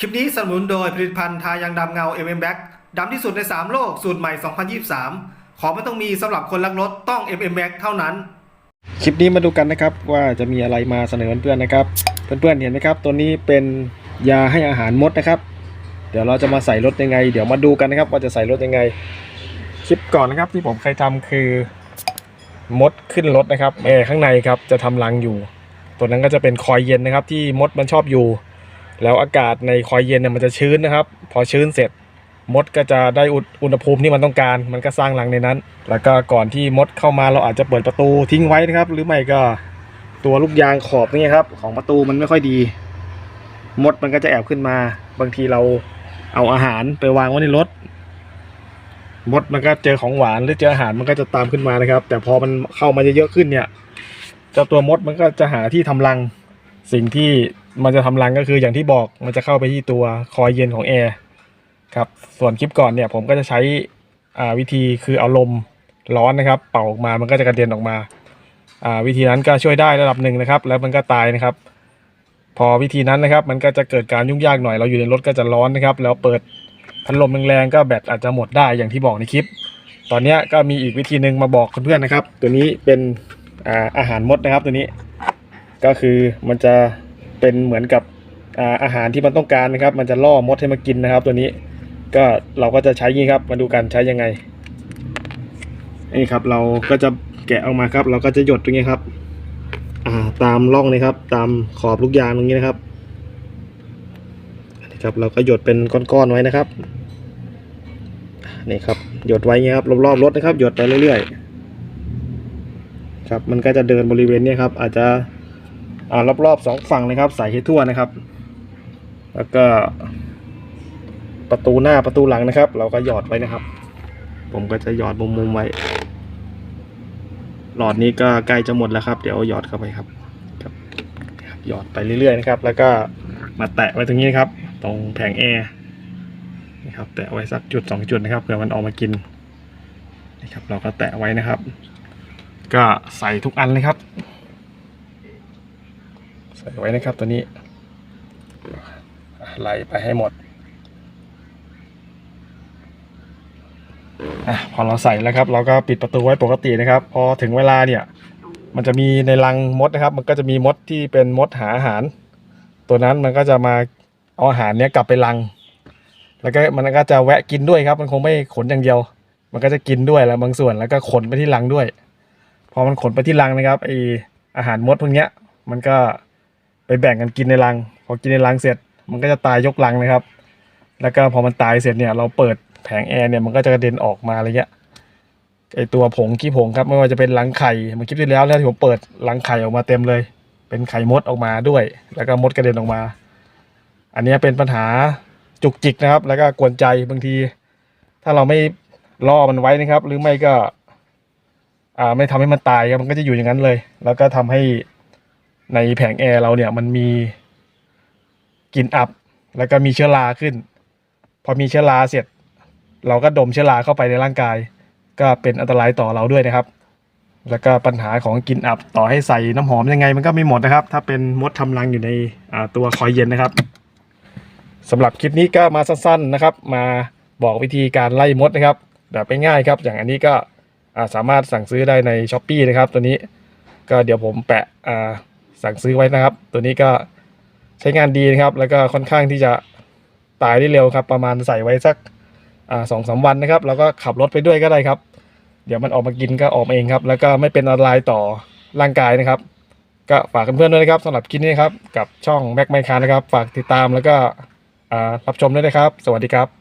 คลิปนี้สนับสนุนโดยผลิตภัณฑ์ทายางดำเงา MM Black ดำที่สุดใน 3 โลก สูตรใหม่ 2023 ของไม่ต้องมีสำหรับคนรักรถต้อง MM Black เท่านั้น คลิปนี้มาดูกันนะครับว่าจะมีอะไรมาเสนอเพื่อนๆนะครับ เพื่อนๆเห็นไหมครับตัวนี้เป็นยาให้อาหารมดนะครับ เดี๋ยวเราจะมาใส่รถยังไง เดี๋ยวมาดูกันนะครับ ว่าจะใส่รถยังไง คลิปก่อนนะครับที่ผมเคยทำคือมดขึ้นรถนะครับแอร์ข้างในครับจะทำรังอยู่ ตัวนั้นก็จะเป็นคอยเย็นนะครับ ที่มดมันชอบอยู่ แล้วอากาศในคอยเย็นเนี่ยมันจะชื้นนะครับ พอชื้นเสร็จมดก็จะได้อุณอุณหภูมิที่มันต้องการ มันก็สร้างรังในนั้น แล้วก็ก่อนที่มดเข้ามาเราอาจจะเปิดประตูทิ้งไว้นะครับ หรือไม่ก็ตัวลูกยางขอบนี่ครับ ของประตูมันไม่ค่อยดี มดมันก็จะแอบขึ้นมา บางทีเราเอาอาหารไปวางไว้ในรถ มดมันก็เจอของหวานหรือเจออาหารมันก็จะตามขึ้นมานะครับ แต่พอมันเข้ามาเยอะๆขึ้นเนี่ยเจ้าตัวมดมันก็จะหาที่ทำรังสิ่งที่ มันจะทำรังก็คืออย่างที่บอกมันจะเข้าไปที่ตัวคอยเย็นของแอร์ครับส่วนคลิปก่อนเนี่ยผมก็จะใช้วิธีคือเอาลมร้อนนะครับ เป่าออกมามันก็จะกระเด็นออกมา วิธีนั้นก็ช่วยได้ระดับหนึ่งนะครับ แล้วมันก็ตายนะครับ พอวิธีนั้นนะครับ มันก็จะเกิดการยุ่งยากหน่อยเราอยู่ในรถก็จะร้อนนะครับ แล้วเปิดพัดลมแรงๆก็แบตอาจจะหมดได้อย่างที่บอกในคลิป ตอนนี้ก็มีอีกวิธีหนึ่งมาบอกเพื่อนๆนะครับ ตัวนี้เป็นอาอาหารมดนะครับตัวนี้ ก็คือมันจะ เป็นเหมือนกับอาหารที่มันต้องการนะครับ มันจะล่อมดให้มากินนะครับ ตัวนี้ก็เราก็จะใช้งี้ครับ มาดูกันใช้ยังไงนี่ครับ เราก็จะแกะออกมาครับ เราก็จะหยดตรงนี้ครับ อ่าตามร่องนี้ครับ ตามขอบลูกยางตรงนี้นะครับนี่ครับ เราก็หยดเป็นก้อนๆไว้นะครับนี่ครับหยดไว้เงี้ยครับรอบๆรถนะครับ หยดไปเรื่อยๆครับ มันก็จะเดินบริเวณนี้ครับ อาจจะ อ่ารอบๆสองฝั่งนะครับ ใส่ให้ทั่วนะครับ แล้วก็ ประตูหน้าประตูหลังนะครับ เราก็หยอดไว้นะครับ ผมก็จะหยอดมุมๆไว้ หลอดนี้ก็ใกล้จะหมดแล้วครับ เดี๋ยวหยอดเข้าไปครับครับหยอดไปเรื่อยๆนะครับ แล้วก็มาแตะไว้ตรงนี้นครับ ตรงแผงแอร์นะครับแตะไว้สักจุดสองจุดนะครับเผื่อมันออกมากินนะครับ เราก็แตะไว้นะครับ ก็ใส่ทุกอันเลยครับ ส่ไว้นะครับตัวนี้ไหลไปให้หมดอพอเราใส่แล้วครับ เราก็ปิดประตูไว้ปกตินะครับ พอถึงเวลาเนี่ย มันจะมีในรังมดนะครับ มันก็จะมีมดที่เป็นมดหาอาหาร ตัวนั้นมันก็จะมาเอาอาหารเนี้ยกลับไปรัง แล้วก็มันก็จะแวะกินด้วยครับ มันคงไม่ขนอย่างเดียว มันก็จะกินด้วยแล้วบางส่วนแล้วก็ขนไปที่รังด้วย พอมันขนไปที่รังนะครับไออาหารมดพวกเนี้ย มันก็ ไปแบ่งกันกินในรัง พอกินในรังเสร็จ มันก็จะตายยกรังนะครับ แล้วก็พอมันตายเสร็จเนี่ยเราเปิดแผงแอร์เนี่ยมันก็จะกระเด็นออกมาอะไรเงี้ยไอตัวผงขี้ผงครับไม่ว่าจะเป็นรังไข่เมื่อคลิปที่แล้วเนี่ยที่ผมเปิดรังไข่ออกมาเต็มเลย เป็นไข่มดออกมาด้วย แล้วก็มดกระเด็นออกมา อันนี้เป็นปัญหาจุกจิกนะครับ แล้วก็กวนใจบางที ถ้าเราไม่ล่อมันไว้นะครับ หรือไม่ก็ อ่าไม่ทำให้มันตายครับมันก็จะอยู่อย่างนั้นเลย แล้วก็ทำให้ ในแผงแอร์เราเนี่ยมันมีกลิ่นอับ แล้วก็มีเชื้อราขึ้น พอมีเชื้อราเสร็จ เราก็ดมเชื้อราเข้าไปในร่างกาย ก็เป็นอันตรายต่อเราด้วยนะครับ แล้วก็ปัญหาของกลิ่นอับต่อให้ใส่น้ำหอมยังไงมันก็ไม่หมดนะครับ ถ้าเป็นมดทำรังอยู่ในตัวคอยเย็นนะครับสำหรับคลิปนี้ก็มาสั้นๆนะครับ มาบอกวิธีการไล่มดนะครับ แบบง่ายๆครับ อย่างอันนี้ก็สามารถสั่งซื้อได้ใน s h อ p e e นะครับตัวนี้ก็เดี๋ยวผมแปะ สั่งซื้อไว้นะครับ ตัวนี้ก็ใช้งานดีนะครับ แล้วก็ค่อนข้างที่จะตายได้เร็วครับ ประมาณใส่ไว้สักสองสามวันนะครับ แล้วก็ขับรถไปด้วยก็ได้ครับ เดี๋ยวมันออกมากินก็ออกมาเองครับ แล้วก็ไม่เป็นอันตรายต่อร่างกายนะครับ ก็ฝากเพื่อนๆด้วยนะครับสำหรับคลิปนี้ครับ กับช่องแม็กไมคานะครับ ฝากติดตามแล้วก็รับชมด้วยนะครับ สวัสดีครับ